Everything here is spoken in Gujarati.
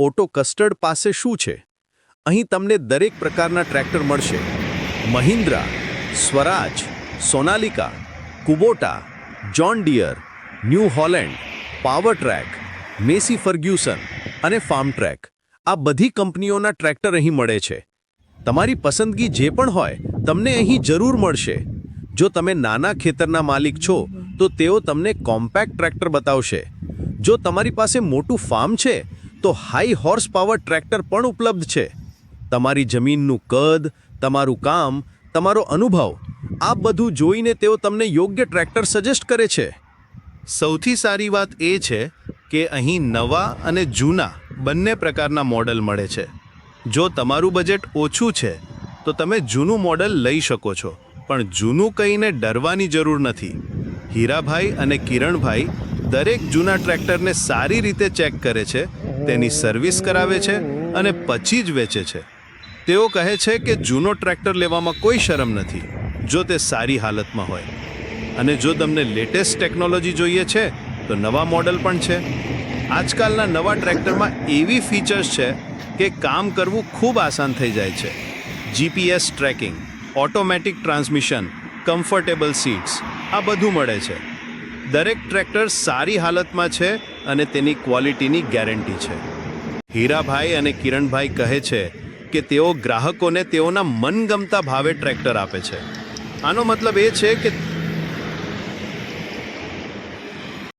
ઓટો કસ્ટર્ડ પાસે શું છે? અહીં તમને દરેક પ્રકારના ટ્રેક્ટર મળશે. Mahindra, Swaraj, Sonalika, Kubota John Deere, New Holland, Powertrac, Massey Ferguson અને ફાર્મ ટ્રેક. આ બધી કંપનીઓના ટ્રેક્ટર અહીં મળે છે. તમારી પસંદગી જે પણ હોય, તમને અહીં જરૂર મળશે. જો તમે નાના ખેતરના માલિક છો, તો તેઓ તમને કોમ્પેક્ટ ટ્રેક્ટર બતાવશે. જો તમારી પાસે મોટું ફાર્મ છે તો હાઈ હોર્સ પાવર ટ્રેક્ટર પણ ઉપલબ્ધ છે. તમારી જમીનનું કદ, તમારું કામ, તમારો અનુભવ, આ બધું જોઈને તેઓ તમને યોગ્ય ટ્રેક્ટર સજેસ્ટ કરે છે. સૌથી સારી વાત એ છે કે અહીં નવા અને જૂના બંને પ્રકારના મોડલ મળે છે. જો તમારું બજેટ ઓછું છે, તો તમે જૂનું મોડલ લઈ શકો છો, પણ જૂનું કહીને ડરવાની જરૂર નથી. હીરાભાઈ અને કિરણભાઈ દરેક જૂના ટ્રેક્ટરને સારી રીતે ચેક કરે છે તેની સર્વિસ કરાવે છે અને પછી જ વેચે છે. તેઓ કહે છે કે જૂનો ટ્રેક્ટર લેવામાં કોઈ શરમ નથી, જો તે સારી હાલતમાં હોય. અને જો તમને લેટેસ્ટ ટેકનોલોજી જોઈએ છે, તો નવા મોડલ પણ છે. આજકાલના નવા ટ્રેક્ટરમાં એવી ફીચર્સ છે કે કામ કરવું ખૂબ આસાન થઈ જાય છે. GPS tracking, automatic transmission, comfortable seats, આ બધું મળે છે. દરેક ટ્રેક્ટર સારી હાલતમાં છે અને તેની ક્વોલિટીની ગેરંટી છે. હીરાભાઈ અને કિરણભાઈ કહે છે કે તેઓ ગ્રાહકોને તેઓના મનગમતા ભાવે ટ્રેક્ટર આપે છે. આનો મતલબ એ છે કે